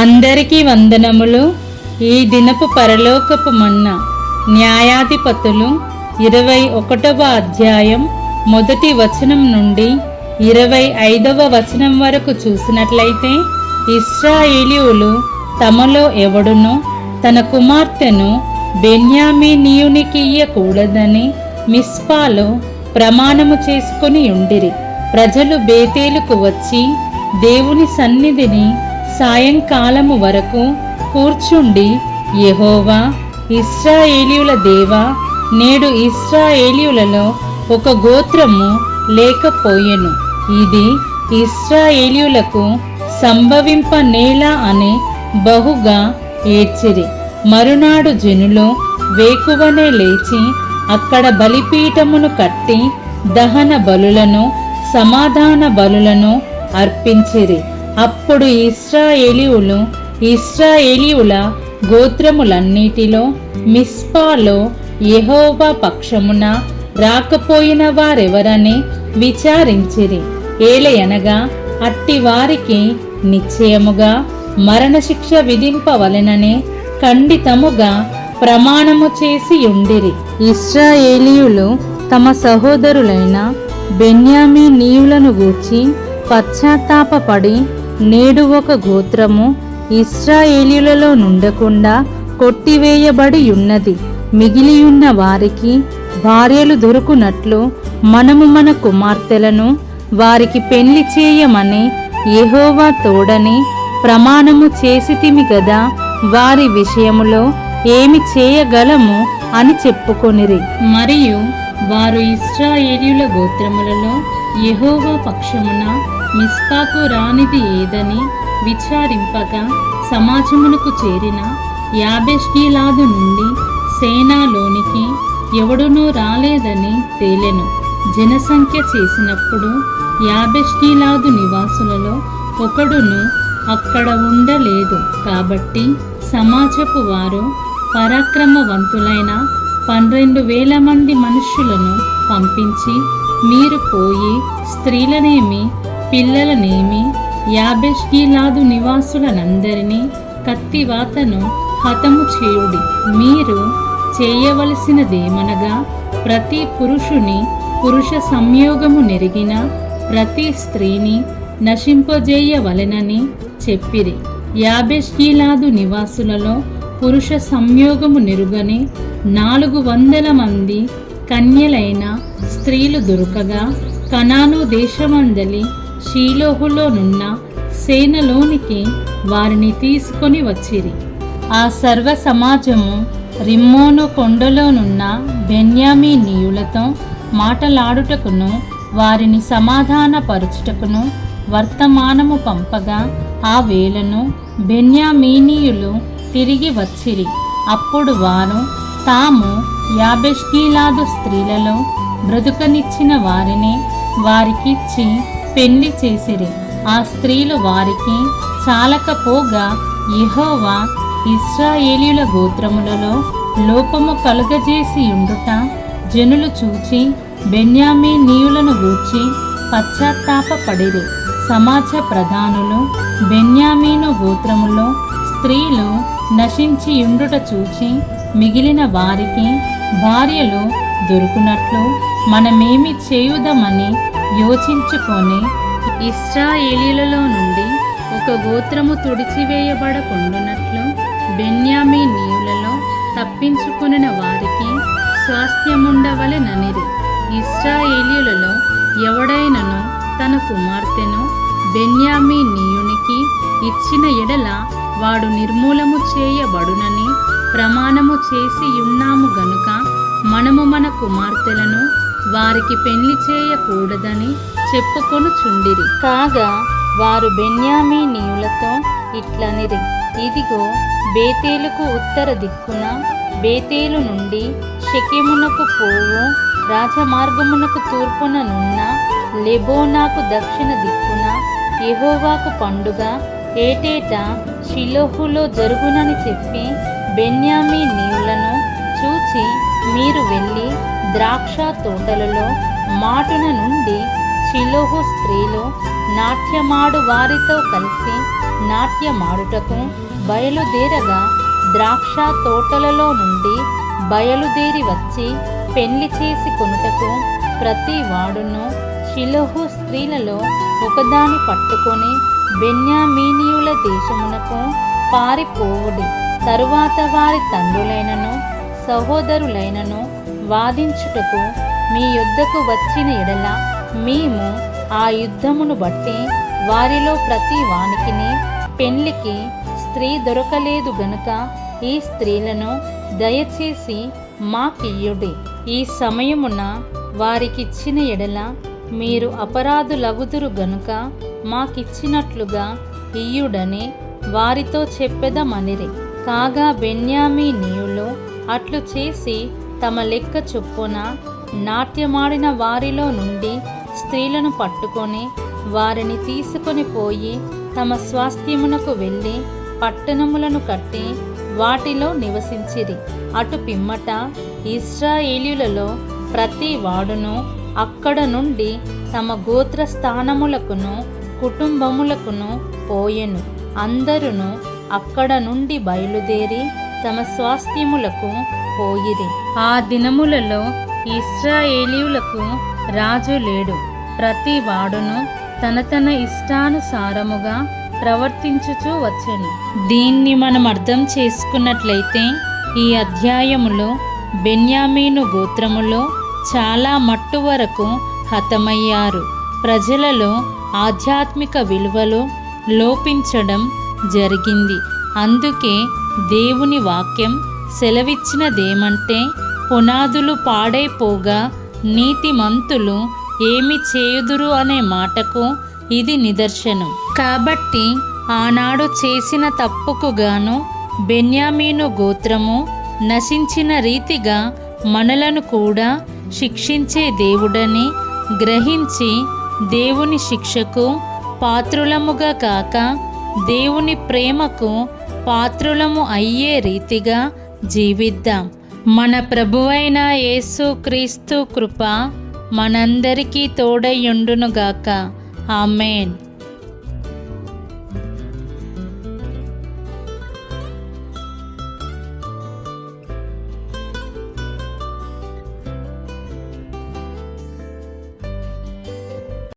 అందరికీ వందనములు. ఈ దినపు పరలోకపు మన్న న్యాయాధిపతులు ఇరవై ఒకటవ అధ్యాయం మొదటి వచనం నుండి ఇరవై ఐదవ వచనం వరకు చూసినట్లయితే ఇస్రాయేలీయులు తమలో ఎవడునో తన కుమార్తెను బెన్యామీనీయునికి ఇయ్యకూడదని మిస్పాలో ప్రమాణము చేసుకొని ఉండిరి. ప్రజలు బేతేలుకు వచ్చి దేవుని సన్నిధిని సాయంకాలము వరకు కూర్చుండి యహోవా ఇస్రాయేలీయుల దేవా నేడు ఇస్రాయేలీయులలో ఒక గోత్రము లేకపోయెను. ఇది ఇస్రాయేలీయులకు సంభవింప నేల అని బహుగా ఏడ్చిరి. మరునాడు జనులు వేకువనే లేచి అక్కడ బలిపీఠమును కట్టి దహన బలులను సమాధాన బలులను అర్పించిరి. అప్పుడు ఇస్రాయేలీవులు ఇస్రాయేలీవుల గోత్రములన్నిటిలో మిస్పాలో యహోవా పక్షమున రాకపోయిన వారెవరని విచారించిరి. ఏలయనగా అట్టి వారికి నిశ్చయముగా మరణశిక్ష విధింపవలెనని ఖండితముగా ప్రమాణము చేసి ఉండిరి. ఇస్రాయేలీయులు తమ సహోదరులైన బెన్యామీ నీవులను గూర్చి పశ్చాత్తాపపడి నేడు ఒక గోత్రము ఇస్రాయేలీలలో నుండకుండా కొట్టివేయబడి ఉన్నది మిగిలియున్న వారికి భార్యలు దొరుకునట్లు మనము మన కుమార్తెలను వారికి పెళ్ళి చేయమని ఎహోవా తోడని ప్రమాణము చేసితిమి గదా వారి విషయములో ఏమి చేయగలము అని చెప్పుకొనిరి. మరియు వారు ఇస్రాయేలీల గోత్రములలో యెహోవా పక్షమున మిస్పాకు రానిది ఏదని విచారింపగా సమాజమునకు చేరిన యాబెష్గీలాదు నుండి సేనాలోనికి ఎవడునూ రాలేదని తేలెను. జనసంఖ్య చేసినప్పుడు యాబెష్గీలాదు నివాసులలో ఒకడును అక్కడ ఉండలేదు. కాబట్టి సమాజపు వారు పరాక్రమవంతులైన పన్నెండు వేల మంది మనుష్యులను పంపించి మీరు పోయి స్త్రీలనేమి పిల్లలనేమి యాబెష్గీలాదు నివాసులనందరినీ కత్తివాతను హతము చేయుడి. మీరు చేయవలసినదేమనగా ప్రతి పురుషుని పురుష సంయోగము నెరిగిన ప్రతి స్త్రీని నశింపజేయవలెనని చెప్పిరి. యాబెష్గీలాదు నివాసులలో పురుష సంయోగము నెరుగని నాలుగు వందల మంది కన్యలైన స్త్రీలు దొరకగా కనాను దేశమందలి షీలోహులోనున్న సేనలోనికి వారిని తీసుకొని వచ్చిరి. ఆ సర్వ సమాజము రిమ్మోను కొండలోనున్న బెన్యామీనీయులతో మాటలాడుటకును వారిని సమాధానపరచుటకును వర్తమానము పంపగా ఆ వేళను బెన్యామీనీయులు తిరిగి వచ్చిరి. అప్పుడు వారు తాము యాబెష్కీలాదు స్త్రీలలో బ్రతుకనిచ్చిన వారిని వారికిచ్చి పెళ్ళి చేసిరి. ఆ స్త్రీలు వారికి చాలకపోగా యహోవా ఇస్రాయేలీయుల గోత్రములలో లోపము కలుగజేసి ఉండుట జనులు చూచి బెన్యామీనీయులను గూర్చి పశ్చాత్తాపపడిరి. సమాజ ప్రధానులు బెన్యామీను గోత్రములో స్త్రీలు నశించి ఉండుట చూచి మిగిలిన వారికి భార్యలు దొరుకునట్లు మనమేమి చేయుదమని యోచించుకొని ఇస్రాయేలీలలో నుండి ఒక గోత్రము తుడిచివేయబడకుండునట్లు బెన్యామీ నీయులలో తప్పించుకున్న వారికి స్వాస్థ్యముండవలెననిరి. ఇస్రాయేలీలలో ఎవడైనను తన కుమార్తెను బెన్యామీ నీయునికి ఇచ్చిన ఎడల వాడు నిర్మూలము చేయబడునని ప్రమాణము చేసి ఉన్నాము గనుక మనము మన కుమార్తెలను వారికి పెళ్ళి చేయకూడదని చెప్పుకొనుచుండిరి. కాగా వారు బెన్యామీ నీయులతో ఇట్లనిరి. ఇదిగో బేతేలుకు ఉత్తర దిక్కున బేతేలు నుండి షెకెమునకు పోవు రాజమార్గమునకు తూర్పున నున్న లెబోనాకు దక్షిణ దిక్కున ఎహోవాకు పండుగ ఏటేటా షిలోహులో జరుగునని చెప్పి బెన్యామీనీయులను చూచి మీరు వెళ్ళి ద్రాక్ష తోటలలో మాటున నుండి షిలోహు స్త్రీలు నాట్యమాడు వారితో కలిసి నాట్యమాడుటకు బయలుదేరగా ద్రాక్ష తోటలలో నుండి బయలుదేరి వచ్చి పెళ్ళి చేసి కొనుటకు ప్రతి వాడును షిలోహు స్త్రీలలో ఒకదాని పట్టుకొని బెన్యామీనియుల దేశమునకు పారిపోవుడి. తరువాత వారి తండ్రులైనను సహోదరులైనను వాదించుటకు మీ యుద్ధకు వచ్చిన ఎడల మేము ఆ యుద్ధమును బట్టి వారిలో ప్రతి వానికిని పెళ్ళికి స్త్రీ దొరకలేదు గనుక ఈ స్త్రీలను దయచేసి మాకియ్యుడి. ఈ సమయమున వారికిచ్చిన ఎడల మీరు అపరాధులగుదురు గనుక మాకిచ్చినట్లుగా ఇయ్యుడని వారితో చెప్పెదమనిరి. కాగా బెన్యామీనీయులు అట్లు చేసి తమ లెక్క చొప్పున నాట్యమాడిన వారిలో నుండి స్త్రీలను పట్టుకొని వారిని తీసుకొని పోయి తమ స్వాస్థ్యమునకు వెళ్ళి పట్టణములను కట్టి వాటిలో నివసించిరి. అటు పిమ్మట ఇస్రాయేలీయులలో ప్రతి వాడును అక్కడ నుండి తమ గోత్ర స్థానములకును కుటుంబములకును పోయెను. అందరును అక్కడ నుండి బయలుదేరి తమ స్వాస్థ్యములకు పోయిరి. ఆ దినములలో ఇస్రాయేలీయులకు రాజు లేడు. ప్రతి వాడును తన తన ఇష్టానుసారముగా ప్రవర్తించుచూ వచ్చను. దీన్ని మనం అర్థం చేసుకున్నట్లయితే ఈ అధ్యాయములో బెన్యామీను గోత్రములో చాలా మట్టు వరకు హతమయ్యారు. ప్రజలలో ఆధ్యాత్మిక విలువలు లోపించడం జరిగింది. అందుకే దేవుని వాక్యం సెలవిచ్చినదేమంటే పునాదులు పాడైపోగా నీతిమంతులు ఏమి చేయుదురు అనే మాటకు ఇది నిదర్శనం. కాబట్టి ఆనాడు చేసిన తప్పుకు గాను బెన్యామీను గోత్రము నశించిన రీతిగా మనలను కూడా శిక్షించే దేవుడని గ్రహించి దేవుని శిక్షకు పాత్రులముగా కాక దేవుని ప్రేమకు పాత్రులము అయ్యే రీతిగా జీవిద్దాం. మన ప్రభువైన యేసు క్రీస్తు కృప మనందరికీ తోడయుండునుగాక ఆమెన్.